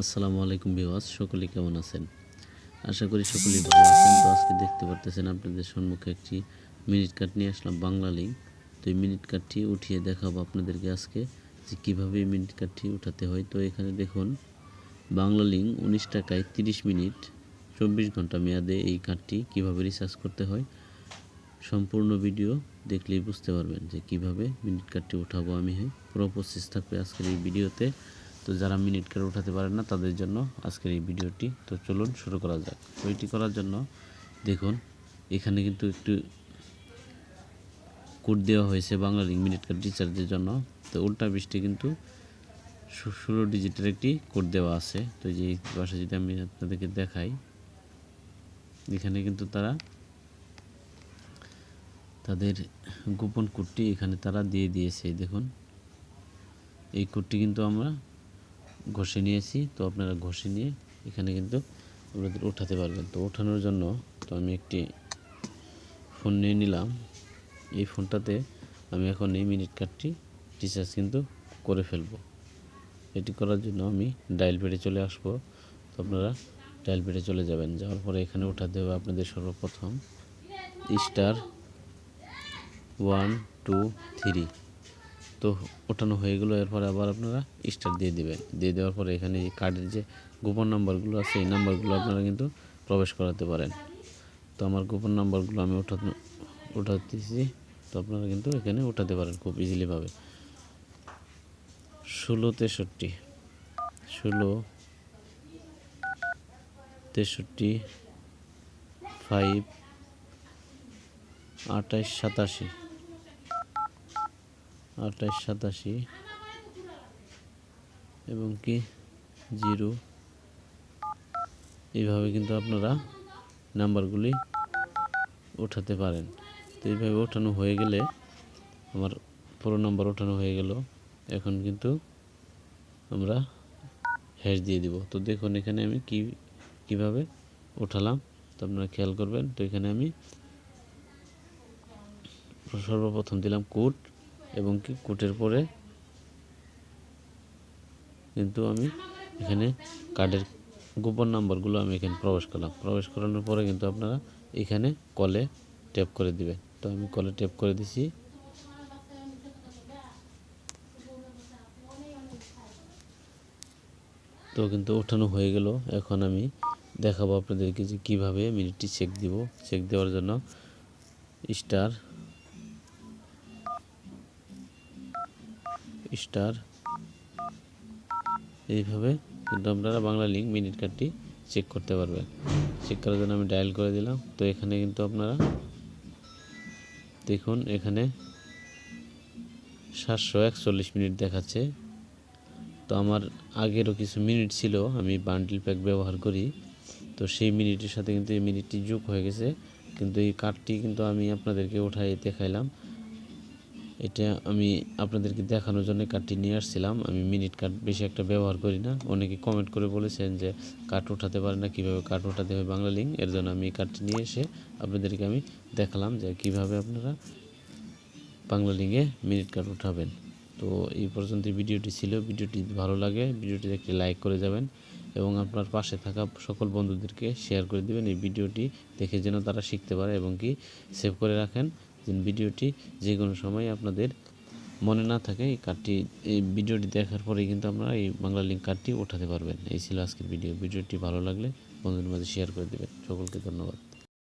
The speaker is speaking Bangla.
আসসালামু আলাইকুম বিওয়াস সকলে কেমন আছেন? আশা করি সকলেই ভালো আছেন। তো আজকে দেখতে পারতেছেন আপনাদের সম্মুখে একটি মিনিট কার্ড নিয়ে আসলাম, বাংলা লিঙ্ক তো এই মিনিট কার্ডটি উঠিয়ে দেখাবো আপনাদেরকে আজকে যে কীভাবে এই মিনিট কার্ডটি উঠাতে হয়। তো এখানে দেখুন, বাংলা লিঙ্ক উনিশ টাকায় তিরিশ মিনিট চব্বিশ ঘণ্টা মেয়াদে এই কার্ডটি কীভাবে রিচার্জ করতে হয়। সম্পূর্ণ ভিডিও দেখলেই বুঝতে পারবেন যে কীভাবে মিনিট কার্ডটি উঠাবো আমি। হ্যাঁ পুরো প্রসেস থাকবে আজকের এই ভিডিওতে। তো যারা মিনিট কার্ড উঠাতে পারেন না, তাদের জন্য আজকের এই ভিডিওটি। তো চলুন শুরু করা যাক। তো এটি করার জন্য দেখুন, এখানে কিন্তু একটু কোড দেওয়া হয়েছে বাংলার মিনিট কার্ড রিচার্জের জন্য। তো উল্টা বৃষ্টি কিন্তু ষোলো ডিজিটের একটি কোড দেওয়া আছে। তো যে পাশে যদি আমি আপনাদেরকে দেখাই, এখানে কিন্তু তারা তাদের গোপন কোডটি এখানে তারা দিয়ে দিয়েছে। দেখুন, এই কোডটি কিন্তু আমরা ঘষে নিয়েছি, তো আপনারা ঘষে নিয়ে এখানে কিন্তু আপনাদের ওঠাতে পারবেন। তো ওঠানোর জন্য তো আমি একটি ফোন নিয়ে নিলাম। এই ফোনটাতে আমি এখন এই মিনিট কার্ডটি রিচার্জ কিন্তু করে ফেলব। এটি করার জন্য আমি ডায়াল পেডে চলে আসব। তো আপনারা ডায়াল পেডে চলে যাবেন। যাওয়ার পরে এখানে ওঠাতে হবে আপনাদের সর্বপ্রথম স্টার ওয়ান টু থ্রি। তো ওঠানো হয়ে গেলো, এরপর আবার আপনারা স্টার দিয়ে দেবেন। দিয়ে দেওয়ার পরে এখানে এই কার্ডের যে গোপন নাম্বারগুলো আছে, এই নাম্বারগুলো আপনারা কিন্তু প্রবেশ করাতে পারেন। তো আমার গোপন নাম্বারগুলো আমি ওঠানো ওঠাতেছি, তো আপনারা কিন্তু এখানে ওঠাতে পারেন খুব ইজিলিভাবে ষোলো তেষট্টি ষোলো তেষট্টি ফাইভ আঠাইশ সাতাশি। আঠাইশ সাতাশি এবং কি? জিরো। এইভাবে কিন্তু আপনারা নাম্বারগুলি ওঠাতে পারেন। তো এইভাবে ওঠানো হয়ে গেলে আমার পুরো নাম্বার ওঠানো হয়ে গেল। এখন কিন্তু আমরা হ্যাশ দিয়ে দিব। তো দেখুন এখানে আমি কি, কীভাবে ওঠালাম? তো আপনারা খেয়াল করবেন। তো এখানে আমি সর্বপ্রথম দিলাম কোড এবং কি কোটের পরে কিন্তু আমি এখানে কার্ডের গোপন নাম্বারগুলো আমি এখানে প্রবেশ করলাম। প্রবেশ করানোর পরে কিন্তু আপনারা এখানে কলে ট্যাপ করে দিবেন। তো আমি কলে ট্যাপ করে দিছি। তো কিন্তু ওঠানো হয়ে গেল। এখন আমি দেখাবো আপনাদেরকে যে কীভাবে মিনিটটি চেক দিব। চেক দেওয়ার জন্য স্টার স্টার এইভাবে কিন্তু আপনারা বাংলা লিঙ্ক মিনিট কার্ডটি চেক করতে পারবেন। চেক করার জন্য আমি ডায়াল করে দিলাম। তো এখানে কিন্তু আপনারা দেখুন, এখানে সাতশো একচল্লিশ মিনিট দেখাচ্ছে। তো আমার আগেরও কিছু মিনিট ছিল, আমি বান্ডিল প্যাক ব্যবহার করি। তো সেই মিনিটের সাথে কিন্তু এই মিনিটটি যোগ হয়ে গেছে। কিন্তু এই কার্ডটি কিন্তু আমি আপনাদেরকে উঠাই দেখাইলাম। এটা আমি আপনাদেরকে দেখানোর জন্য কার্ডটি নিয়ে আসছিলাম। আমি মিনিট কার্ড বেশি একটা ব্যবহার করি না। অনেকে কমেন্ট করে বলেছেন যে কার্ড উঠাতে পারে না, কীভাবে কার্ড উঠাতে হবে বাংলা লিঙ্ক এর জন্য আমি এই কার্ডটি নিয়ে এসে আপনাদেরকে আমি দেখালাম যে কীভাবে আপনারা বাংলা লিঙ্কে মিনিট কার্ড উঠাবেন। তো এই পর্যন্ত ভিডিওটি ছিল। ভিডিওটি ভালো লাগে ভিডিওটি একটি লাইক করে যাবেন এবং আপনার পাশে থাকা সকল বন্ধুদেরকে শেয়ার করে দিবেন। এই ভিডিওটি দেখে যেন তারা শিখতে পারে এবং কি সেভ করে রাখেন। ভিডিওটি যে কোনো সময় আপনাদের মনে না থাকে, এই কার্ডটি, এই ভিডিওটি দেখার পরেই কিন্তু আপনারা এই বাংলা লিঙ্ক কার্ডটি ওঠাতে পারবেন। এই ছিল আজকের ভিডিও। ভিডিওটি ভালো লাগলে বন্ধুদের মাঝে শেয়ার করে দেবেন। সকলকে ধন্যবাদ।